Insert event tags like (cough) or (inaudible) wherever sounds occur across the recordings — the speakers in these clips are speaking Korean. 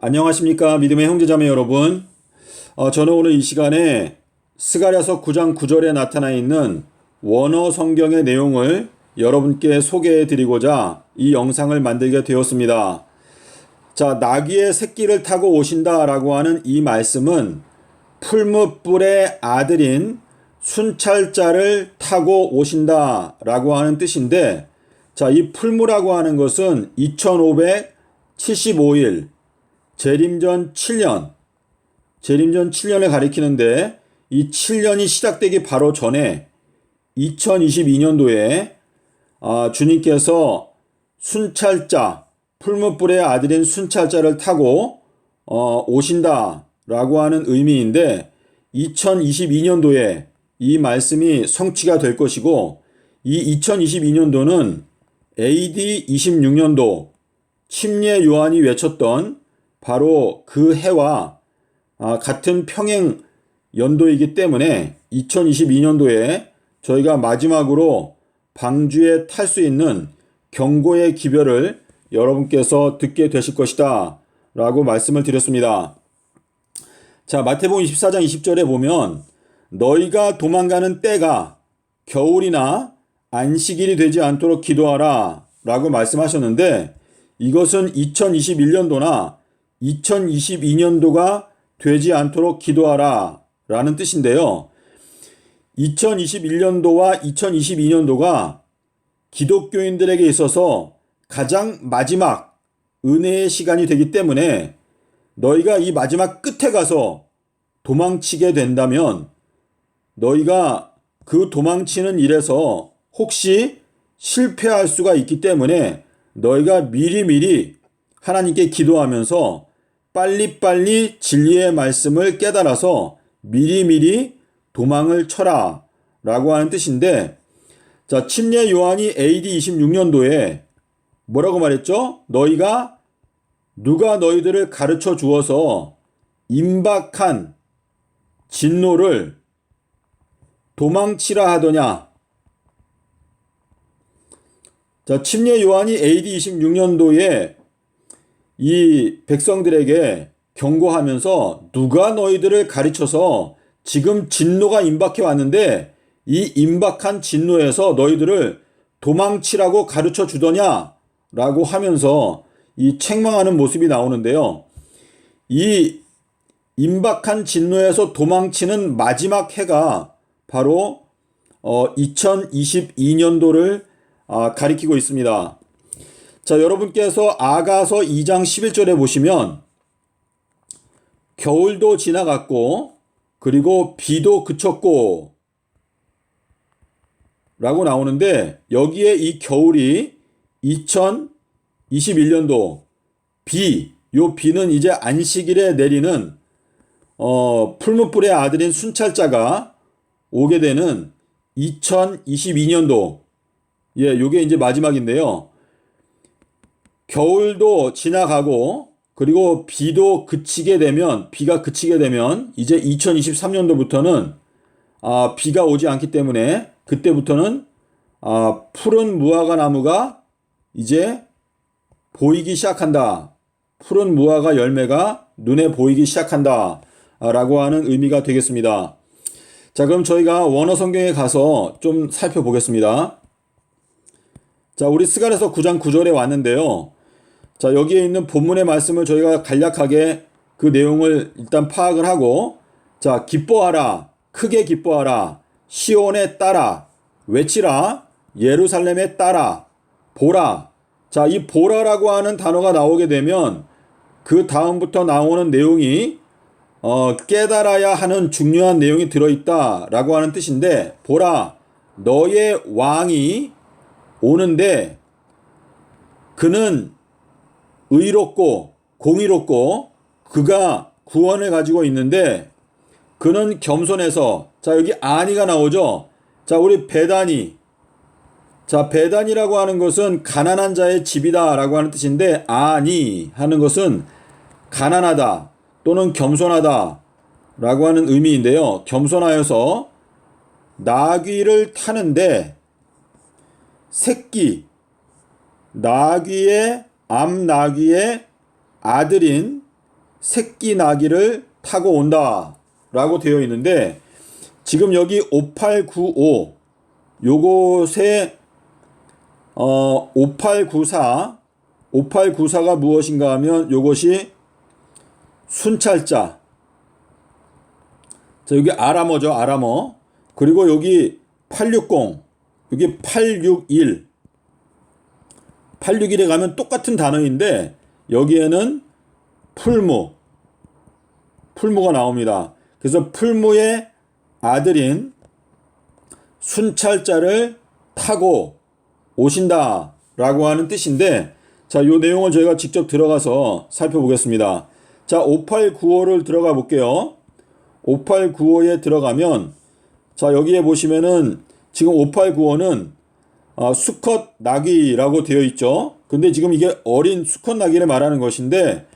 안녕하십니까 믿음의 형제자매 여러분. 어, 저는 오늘 이 시간에 스가랴서 9장 9절에 나타나 있는 원어 성경의 내용을 여러분께 소개해 드리고자 이 영상을 만들게 되었습니다. 자 나귀의 새끼를 타고 오신다 라고 하는 이 말씀은 풀무불의 아들인 순찰자를 타고 오신다 라고 하는 뜻인데 자 이 풀무라고 하는 것은 2575일 재림전 7년, 재림전 7년을 가리키는데 이 7년이 시작되기 바로 전에 2022년도에 아, 주님께서 순찰자, 풀무불의 아들인 순찰자를 타고 어, 오신다라고 하는 의미인데 2022년도에 이 말씀이 성취가 될 것이고 이 2022년도는 AD 26년도 침례 요한이 외쳤던 바로 그 해와 아, 같은 평행 연도이기 때문에 2022년도에 저희가 마지막으로 방주에 탈 수 있는 경고의 기별을 여러분께서 듣게 되실 것이다 라고 말씀을 드렸습니다. 자, 마태복음 24장 20절에 보면 너희가 도망가는 때가 겨울이나 안식일이 되지 않도록 기도하라 라고 말씀하셨는데 이것은 2021년도나 2022년도가 되지 않도록 기도하라 라는 뜻인데요. 2021년도와 2022년도가 기독교인들에게 있어서 가장 마지막 은혜의 시간이 되기 때문에 너희가 이 마지막 끝에 가서 도망치게 된다면 너희가 그 도망치는 일에서 혹시 실패할 수가 있기 때문에 너희가 미리미리 하나님께 기도하면서 빨리빨리 진리의 말씀을 깨달아서 미리미리 도망을 쳐라 라고 하는 뜻인데 자, 침례 요한이 AD 26년도에 뭐라고 말했죠? 너희가 누가 너희들을 가르쳐 주어서 임박한 진노를 도망치라 하더냐? 자, 침례 요한이 AD 26년도에 이 백성들에게 경고하면서 누가 너희들을 가르쳐서 지금 진노가 임박해 왔는데 이 임박한 진노에서 너희들을 도망치라고 가르쳐 주더냐? 라고 하면서 이 책망하는 모습이 나오는데요. 이 임박한 진노에서 도망치는 마지막 해가 바로 어 2022년도를 아, 가리키고 있습니다. 자, 여러분께서 아가서 2장 11절에 보시면 겨울도 지나갔고 그리고 비도 그쳤고 라고 나오는데 여기에 이 겨울이 2021년도 비, 요 비는 이제 안식일에 내리는 어, 풀무불의 아들인 순찰자가 오게 되는 2022년도 예, 요게 이제 마지막인데요. 겨울도 지나가고 그리고 비도 그치게 되면 비가 그치게 되면 이제 2023년도부터는 아, 비가 오지 않기 때문에 그때부터는 아, 푸른 무화과 나무가 이제 보이기 시작한다. 푸른 무화과 열매가 눈에 보이기 시작한다. 라고 하는 의미가 되겠습니다. 자, 그럼 저희가 원어 성경에 가서 좀 살펴보겠습니다. 자, 우리 스갈에서 9장 9절에 왔는데요. 자, 여기에 있는 본문의 말씀을 저희가 간략하게 그 내용을 일단 파악을 하고, 자, 기뻐하라, 크게 기뻐하라, 시온에 따라, 외치라, 예루살렘에 따라, 보라. 자, 이 보라라고 하는 단어가 나오게 되면 그 다음부터 나오는 내용이 어, 깨달아야 하는 중요한 내용이 들어있다라고 하는 뜻인데, 보라, 너의 왕이 오는데 그는 의롭고 공의롭고 그가 구원을 가지고 있는데 그는 겸손해서 자 여기 아니가 나오죠. 자 우리 배단이 자 배단이라고 하는 것은 가난한 자의 집이다라고 하는 뜻인데 아니 하는 것은 가난하다 또는 겸손하다라고 하는 의미인데요. 겸손하여서 나귀를 타는데 새끼 나귀의 암나귀의 아들인 새끼 나귀를 타고 온다 라고 되어 있는데 지금 여기 5895 요것에 어 5894 5894가 무엇인가 하면 요것이 순찰자. 자 여기 아람어죠 아람어 그리고 여기 860 여기 861 861에 가면 똑같은 단어인데 여기에는 풀무 풀무가 나옵니다. 그래서 풀무의 아들인 순찰자를 타고 오신다 라고 하는 뜻인데 자, 요 내용을 저희가 직접 들어가서 살펴보겠습니다. 자, 5895를 들어가 볼게요. 5895에 들어가면 자, 여기에 보시면은 지금 5895는 어, 수컷 나귀라고 되어 있죠. 근데 지금 이게 어린 수컷 나귀를 말하는 것인데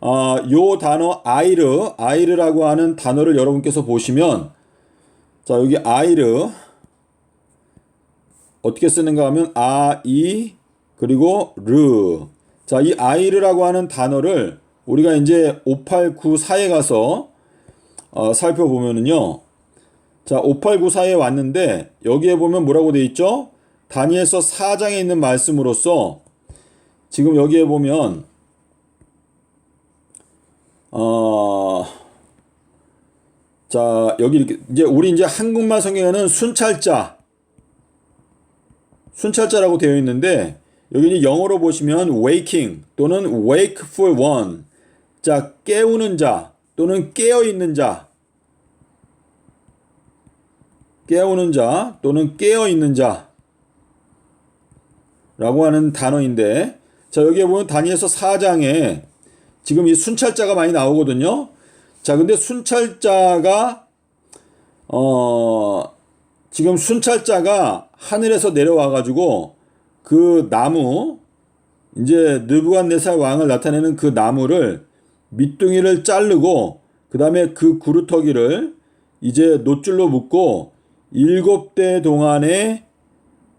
어, 요 단어 아이르, 아이르라고 하는 단어를 여러분께서 보시면 자, 여기 아이르 어떻게 쓰는가 하면 아, 이 그리고 르. 자, 이 아이르라고 하는 단어를 우리가 이제 5894에 가서 어, 살펴보면은요. 자, 5894에 왔는데 여기에 보면 뭐라고 돼 있죠? 다니엘서 4장에 있는 말씀으로서 지금 여기에 보면 어, 자, 여기 이렇게, 이제 우리 이제 한국말 성경에는 순찰자, 순찰자라고 되어 있는데, 여기 영어로 보시면 waking 또는 wakeful one. 자, 깨우는 자 또는 깨어 있는 자. 깨우는 자 또는 깨어 있는 자. 라고 하는 단어인데, 자, 여기에 보면 다니엘서 4장에 지금 이 순찰자가 많이 나오거든요. 자, 근데 순찰자가 어 지금 순찰자가 하늘에서 내려와 가지고 그 나무 이제 느부갓네살 왕을 나타내는 그 나무를 밑둥이를 자르고 그다음에 그 구루터기를 이제 노줄로 묶고 일곱 대 동안에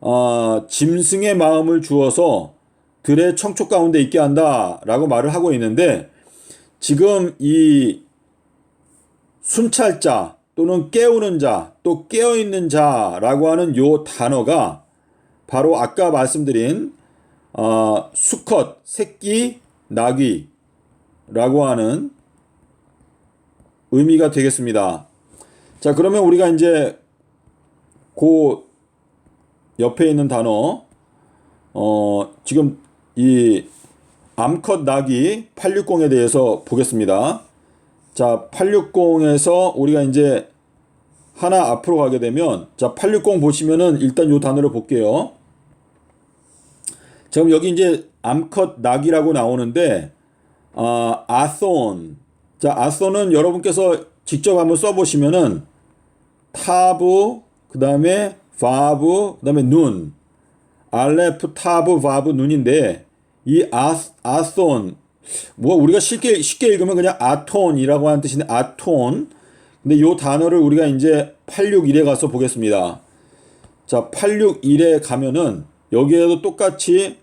어, 짐승의 마음을 주어서 들의 청촉 가운데 있게 한다라고 말을 하고 있는데 지금 이 순찰자 또는 깨우는 자 또 깨어 있는 자라고 하는 요 단어가 바로 아까 말씀드린 어, 수컷 새끼 나귀라고 하는 의미가 되겠습니다. 자 그러면 우리가 이제 그 옆에 있는 단어 어, 지금 이 암컷 낙이 860에 대해서 보겠습니다. 자, 860에서 우리가 이제 하나 앞으로 가게 되면 자, 860 보시면은 일단 요 단어를 볼게요. 지금 여기 이제 암컷 낙이라고 나오는데 아, 아손. 자, 아손은 여러분께서 직접 한번 써 보시면은 타브 그다음에 바브 그다음에 눈 알레프 타브 바브 눈인데 이 아, 아손 뭐 우리가 쉽게 쉽게 읽으면 그냥 아톤이라고 하는 뜻인데 아톤 근데 요 단어를 우리가 이제 861에 가서 보겠습니다. 자, 861에 가면은 여기에도 똑같이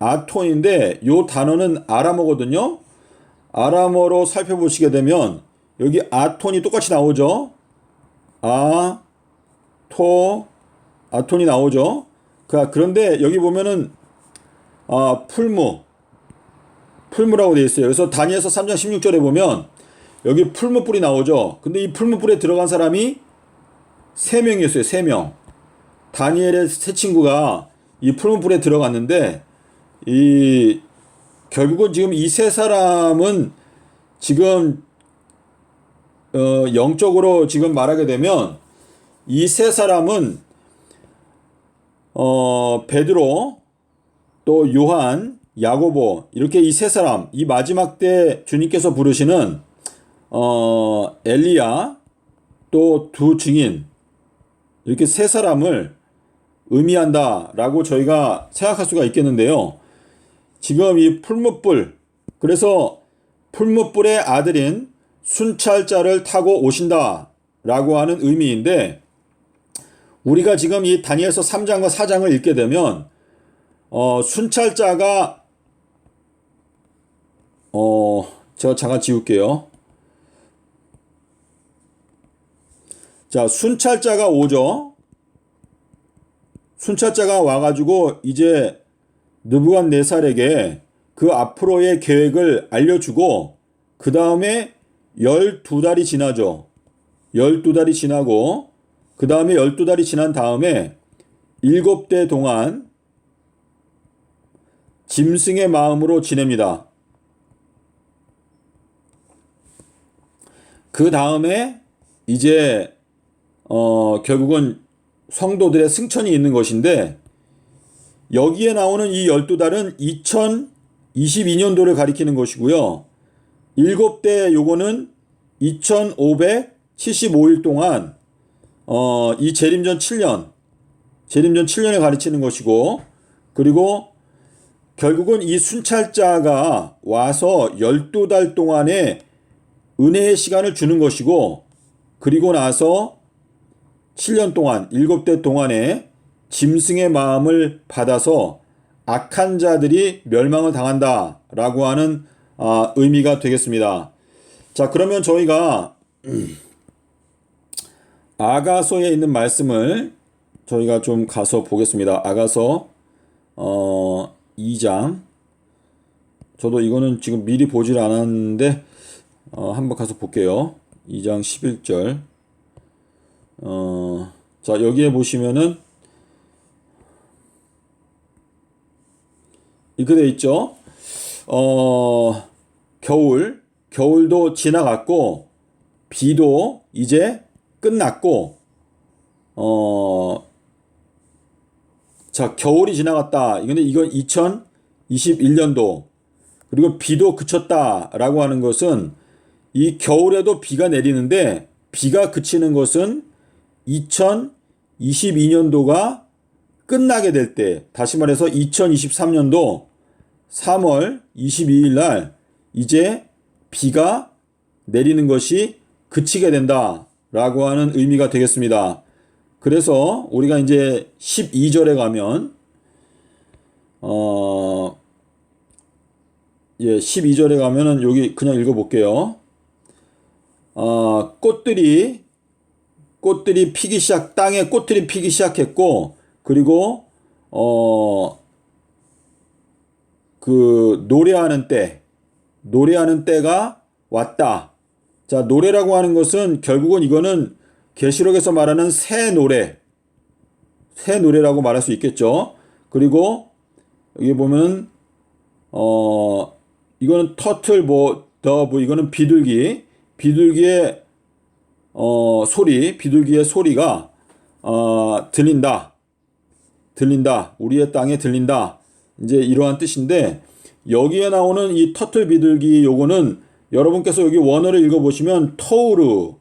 아톤인데 요 단어는 아람어거든요. 아람어로 살펴보시게 되면 여기 아톤이 똑같이 나오죠. 아, 토, 아톤이 나오죠. 그런데 여기 보면은 아, 풀무. 풀무라고 되어 있어요. 그래서 다니엘서 3장 16절에 보면 여기 풀무 뿔이 나오죠. 근데 이 풀무 뿔에 들어간 사람이 세 명이었어요. 세 명. 다니엘의 세 친구가 이 풀무 뿔에 들어갔는데 이 결국은 지금 이 세 사람은 지금 어 영적으로 지금 말하게 되면 이 세 사람은 어 베드로 또 요한, 야고보 이렇게 이 세 사람 이 마지막 때 주님께서 부르시는 어 엘리야 또 두 증인 이렇게 세 사람을 의미한다라고 저희가 생각할 수가 있겠는데요. 지금 이 풀무불 그래서 풀무불의 아들인 순찰자를 타고 오신다라고 하는 의미인데 우리가 지금 이 다니엘서 3장과 4장을 읽게 되면 어, 순찰자가 어, 제가 잠깐 지울게요. 자, 순찰자가 오죠. 순찰자가 와가지고 이제 느부갓 네살에게 그 앞으로의 계획을 알려주고 그 다음에 12달이 지나죠. 12달이 지나고 그 다음에 12달이 지난 다음에 7대 동안 짐승의 마음으로 지냅니다. 그 다음에 이제 어 결국은 성도들의 승천이 있는 것인데 여기에 나오는 이 12달은 2022년도를 가리키는 것이고요. 7대 요거는 2575일 동안 어, 이 재림전 7년, 재림전 7년을 가르치는 것이고, 그리고 결국은 이 순찰자가 와서 12달 동안의 은혜의 시간을 주는 것이고, 그리고 나서 7년 동안, 7대 동안에 짐승의 마음을 받아서 악한 자들이 멸망을 당한다. 라고 하는 아, 의미가 되겠습니다. 자, 그러면 저희가 아가서에 있는 말씀을 저희가 좀 가서 보겠습니다. 아가서 어 2장 저도 이거는 지금 미리 보질 않았는데 어 한번 가서 볼게요. 2장 11절 어 자, 여기에 보시면은 이렇게 돼 있죠. 어 겨울 겨울도 지나갔고 비도 이제 끝났고 어 자, 겨울이 지나갔다. 이건데 이건 2021년도 그리고 비도 그쳤다라고 하는 것은 이 겨울에도 비가 내리는데 비가 그치는 것은 2022년도가 끝나게 될 때, 다시 말해서 2023년도 3월 22일 날 이제 비가 내리는 것이 그치게 된다. 라고 하는 의미가 되겠습니다. 그래서 우리가 이제 12절에 가면, 어, 예, 12절에 가면은 여기 그냥 읽어볼게요. 어, 꽃들이, 꽃들이 피기 시작, 땅에 꽃들이 피기 시작했고, 그리고, 어, 그, 노래하는 때, 노래하는 때가 왔다. 자, 노래라고 하는 것은 결국은 이거는 계시록에서 말하는 새 노래, 새 노래라고 말할 수 있겠죠. 그리고 여기 보면은 어 이거는 터틀 뭐 더뭐 뭐 이거는 비둘기, 비둘기의 어 소리, 비둘기의 소리가 어 들린다. 들린다. 우리의 땅에 들린다. 이제 이러한 뜻인데 여기에 나오는 이 터틀 비둘기 요거는 여러분께서 여기 원어를 읽어보시면 토우르,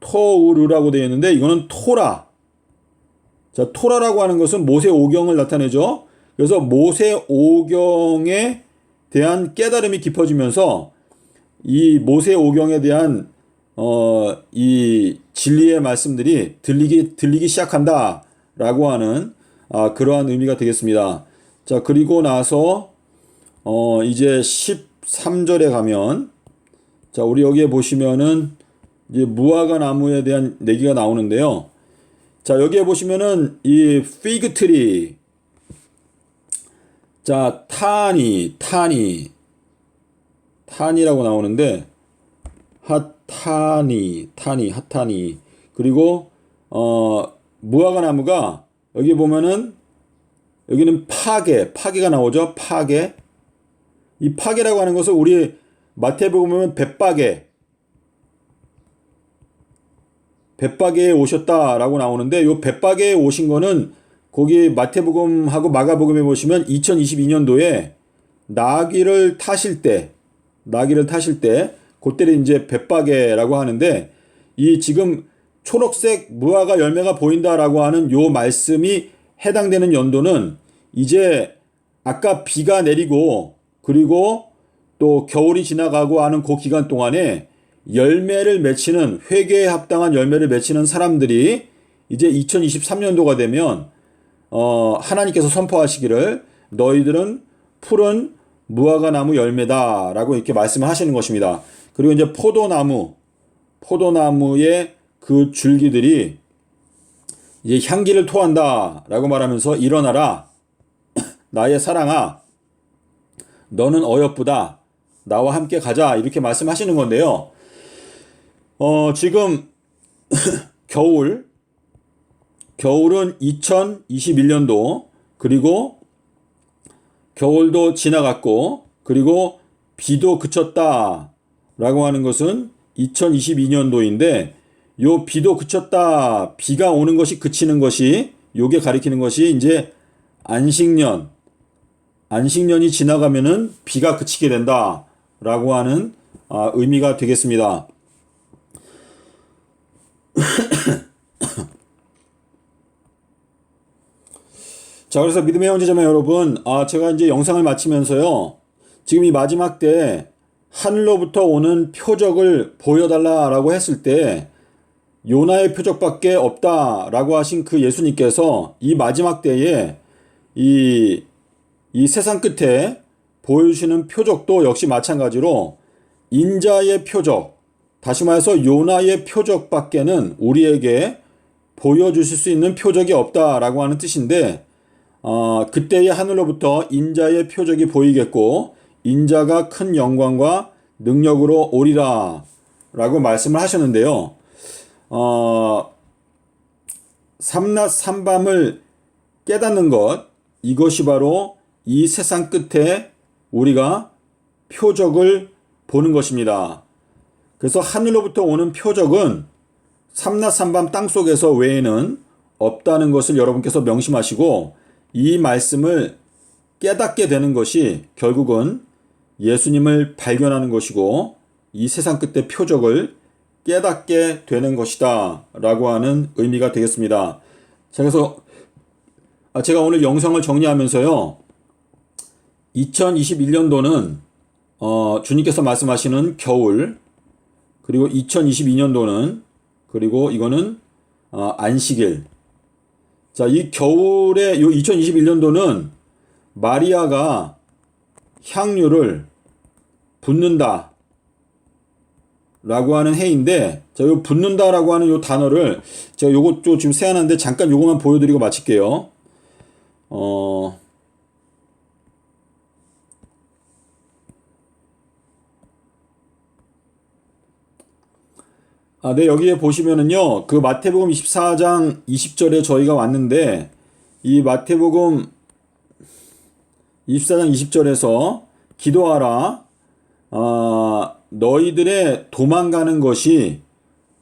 토우르라고 되어 있는데 이거는 토라. 자, 토라라고 하는 것은 모세 오경을 나타내죠. 그래서 모세 오경에 대한 깨달음이 깊어지면서 이 모세 오경에 대한 어, 이 진리의 말씀들이 들리기 들리기 시작한다라고 하는 아, 그러한 의미가 되겠습니다. 자, 그리고 나서 어, 이제 10 3절에 가면 자, 우리 여기에 보시면은 이제 무화과 나무에 대한 얘기가 나오는데요. 자, 여기에 보시면은 이 피그 트리 자, 타니, 타니 타니라고 나오는데 핫타니, 타니, 핫타니 그리고 어 무화과 나무가 여기 보면은 여기는 파괴, 파괴가 나오죠. 파괴. 이 파괴라고 하는 것을 우리 마태복음 보면 벳바게 벳바게에 오셨다라고 나오는데 요 벳바게에 오신 거는 거기 마태복음하고 마가복음에 보시면 2022년도에 나귀를 타실 때 나귀를 타실 때 그때를 이제 벳바게라고 하는데 이 지금 초록색 무화과 열매가 보인다라고 하는 요 말씀이 해당되는 연도는 이제 아까 비가 내리고 그리고 또 겨울이 지나가고 하는 그 기간 동안에 열매를 맺히는 회개에 합당한 열매를 맺히는 사람들이 이제 2023년도가 되면 어 하나님께서 선포하시기를 너희들은 푸른 무화과 나무 열매다라고 이렇게 말씀을 하시는 것입니다. 그리고 이제 포도나무, 포도나무의 그 줄기들이 이제 향기를 토한다라고 말하면서 일어나라 나의 사랑아 너는 어여쁘다 나와 함께 가자 이렇게 말씀하시는 건데요. 어, 지금 (clears throat) 겨울 겨울은 2021년도 그리고 겨울도 지나갔고 그리고 비도 그쳤다 라고 하는 것은 2022년도인데 요 비도 그쳤다 비가 오는 것이 그치는 것이 요게 가리키는 것이 이제 안식년 안식년이 지나가면은 비가 그치게 된다 라고 하는 아, 의미가 되겠습니다. (clears throat) 자, 그래서 믿음의 형제자매 여러분, 아, 제가 이제 영상을 마치면서요, 지금 이 마지막 때 하늘로부터 오는 표적을 보여달라라고 했을 때, 요나의 표적밖에 없다라고 하신 그 예수님께서 이 마지막 때에 이, 이 세상 끝에 보여주시는 표적도 역시 마찬가지로 인자의 표적, 다시 말해서 요나의 표적밖에는 우리에게 보여주실 수 있는 표적이 없다라고 하는 뜻인데, 어, 그때의 하늘로부터 인자의 표적이 보이겠고 인자가 큰 영광과 능력으로 오리라 라고 말씀을 하셨는데요. 어, 삼낮 삼밤을 깨닫는 것 이것이 바로 이 세상 끝에 우리가 표적을 보는 것입니다. 그래서 하늘로부터 오는 표적은 삼낮 삼밤 땅 속에서 외에는 없다는 것을 여러분께서 명심하시고 이 말씀을 깨닫게 되는 것이 결국은 예수님을 발견하는 것이고 이 세상 끝의 표적을 깨닫게 되는 것이다 라고 하는 의미가 되겠습니다. 자, 그래서 아, 제가 오늘 영상을 정리하면서요. 2021년도는 어, 주님께서 말씀하시는 겨울 그리고 2022년도는 그리고 이거는 어, 안식일 자, 이 겨울에 요 2021년도는 마리아가 향유를 붓는다. 라고 하는 해인데, 자, 요 붓는다 라고 하는 요 단어를 제가 요것 좀 지금 세안하는데 잠깐 요것만 보여드리고 마칠게요. 어, 아, 네, 여기에 보시면은요, 그 마태복음 24장 20절에 저희가 왔는데, 이 마태복음 24장 20절에서 기도하라, 어, 너희들의 도망가는 것이,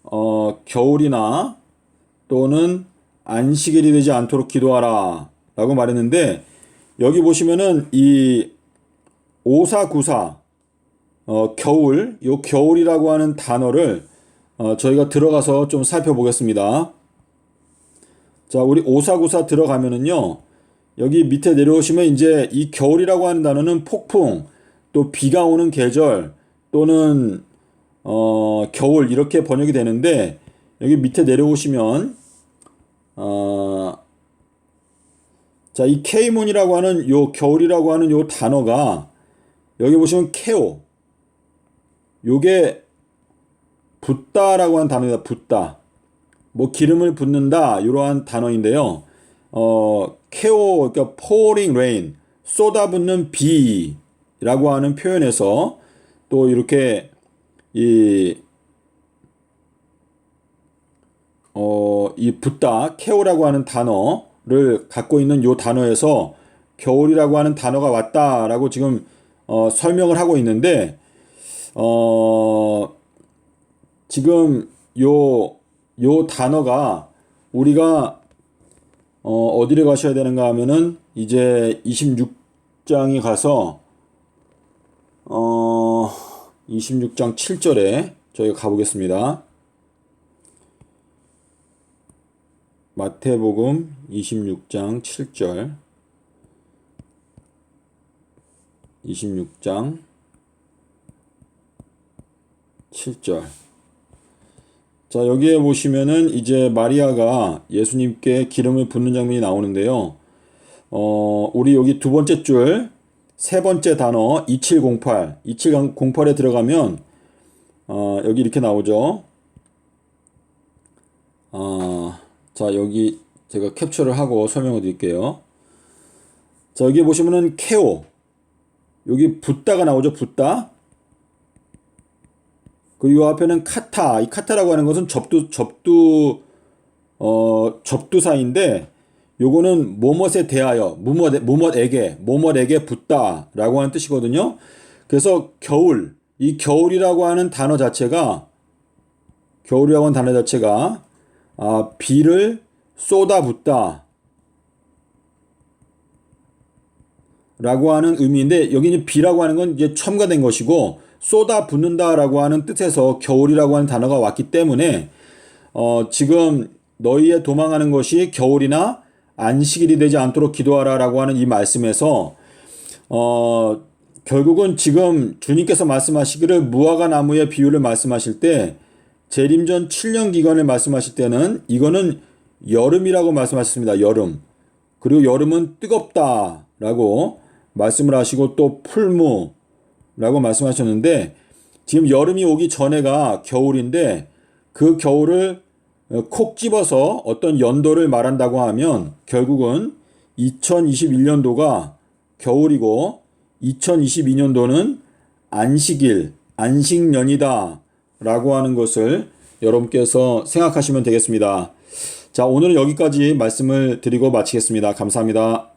어, 겨울이나 또는 안식일이 되지 않도록 기도하라. 라고 말했는데, 여기 보시면은 이 오사구사, 어, 겨울, 요 겨울이라고 하는 단어를 어, 저희가 들어가서 좀 살펴보겠습니다. 자, 우리 오사구사 들어가면은요, 여기 밑에 내려오시면 이제 이 겨울이라고 하는 단어는 폭풍, 또 비가 오는 계절, 또는, 어, 겨울, 이렇게 번역이 되는데, 여기 밑에 내려오시면, 어, 자, 이 케이몬이라고 하는 요 겨울이라고 하는 요 단어가, 여기 보시면 케오, 요게 붓다라고 하는 단어입니다. 붓다. 뭐 기름을 붓는다 이러한 단어인데요. 어, 케오 그러니까 pouring rain 쏟아붓는 비라고 하는 표현에서 또 이렇게 이 어, 이 붓다, 케오라고 하는 단어를 갖고 있는 요 단어에서 겨울이라고 하는 단어가 왔다라고 지금 어, 설명을 하고 있는데, 어, 지금 요, 요 단어가 우리가 어, 어디를 가셔야 되는가 하면은 이제 26장이 가서 어, 26장 7절에 저희가 가보겠습니다. 마태복음 26장 7절 26장 7절 자, 여기에 보시면은 이제 마리아가 예수님께 기름을 붓는 장면이 나오는데요. 어, 우리 여기 두 번째 줄, 세 번째 단어 2708. 2708에 들어가면 어, 여기 이렇게 나오죠. 어, 자, 여기 제가 캡처를 하고 설명을 드릴게요. 자, 여기 보시면은 케오. 여기 붓다가 나오죠. 붓다. 그리고 이 앞에는 카타. 이 카타라고 하는 것은 접두 접두 어 접두사인데 요거는 뭐뭇에 대하여 뭐뭇 뭐뭇에게 뭐뭇에게 붙다라고 하는 뜻이거든요. 그래서 겨울 이 겨울이라고 하는 단어 자체가 겨울이라고 하는 단어 자체가 아 비를 쏟아붓다 라고 하는 의미인데 여기 이제 비라고 하는 건 이제 첨가된 것이고 쏟아 붓는다라고 하는 뜻에서 겨울이라고 하는 단어가 왔기 때문에 어 지금 너희의 도망하는 것이 겨울이나 안식일이 되지 않도록 기도하라라고 하는 이 말씀에서 어 결국은 지금 주님께서 말씀하시기를 무화과 나무의 비유를 말씀하실 때 재림전 7년 기간을 말씀하실 때는 이거는 여름이라고 말씀하셨습니다. 여름. 그리고 여름은 뜨겁다라고 말씀을 하시고 또 풀무 라고 말씀하셨는데 지금 여름이 오기 전에가 겨울인데 그 겨울을 어, 콕 집어서 어떤 연도를 말한다고 하면 결국은 2021년도가 겨울이고 2022년도는 안식일, 안식년이다 라고 하는 것을 여러분께서 생각하시면 되겠습니다. 자, 오늘은 여기까지 말씀을 드리고 마치겠습니다. 감사합니다.